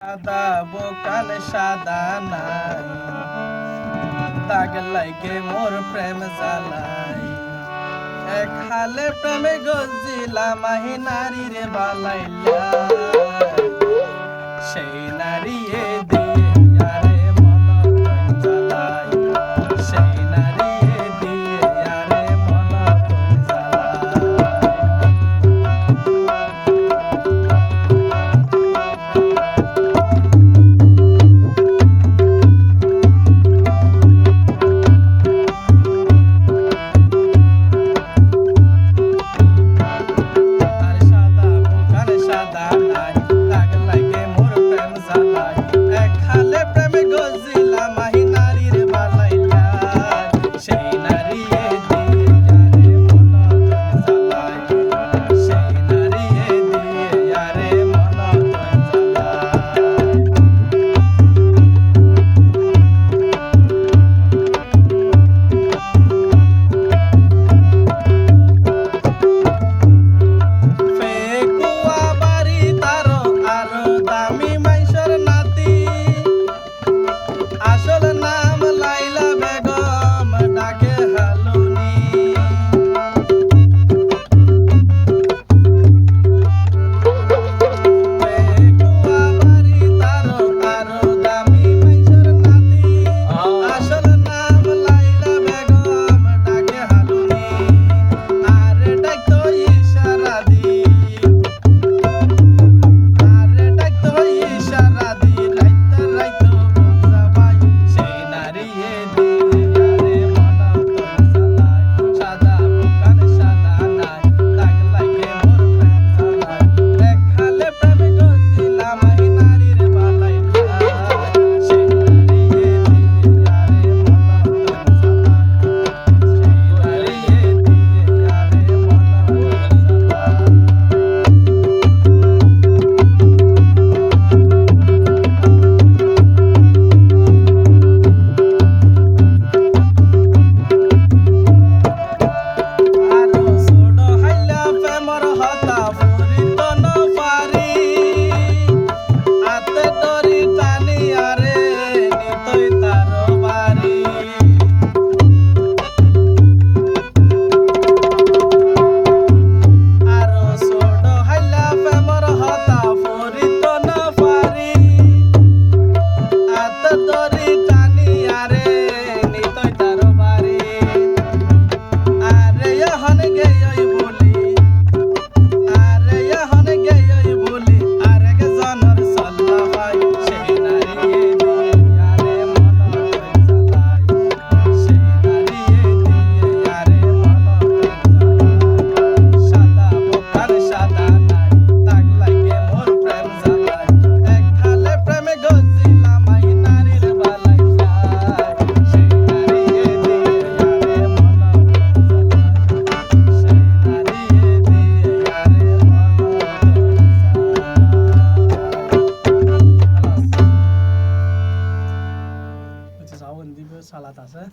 সাদা বোকাল সাদা নাই। দাগ লাগে মোর প্রেম জ্বালাই। এক হালে প্রেমে গজিলা মাহি নারী রে বালাইলা salatas, ¿eh?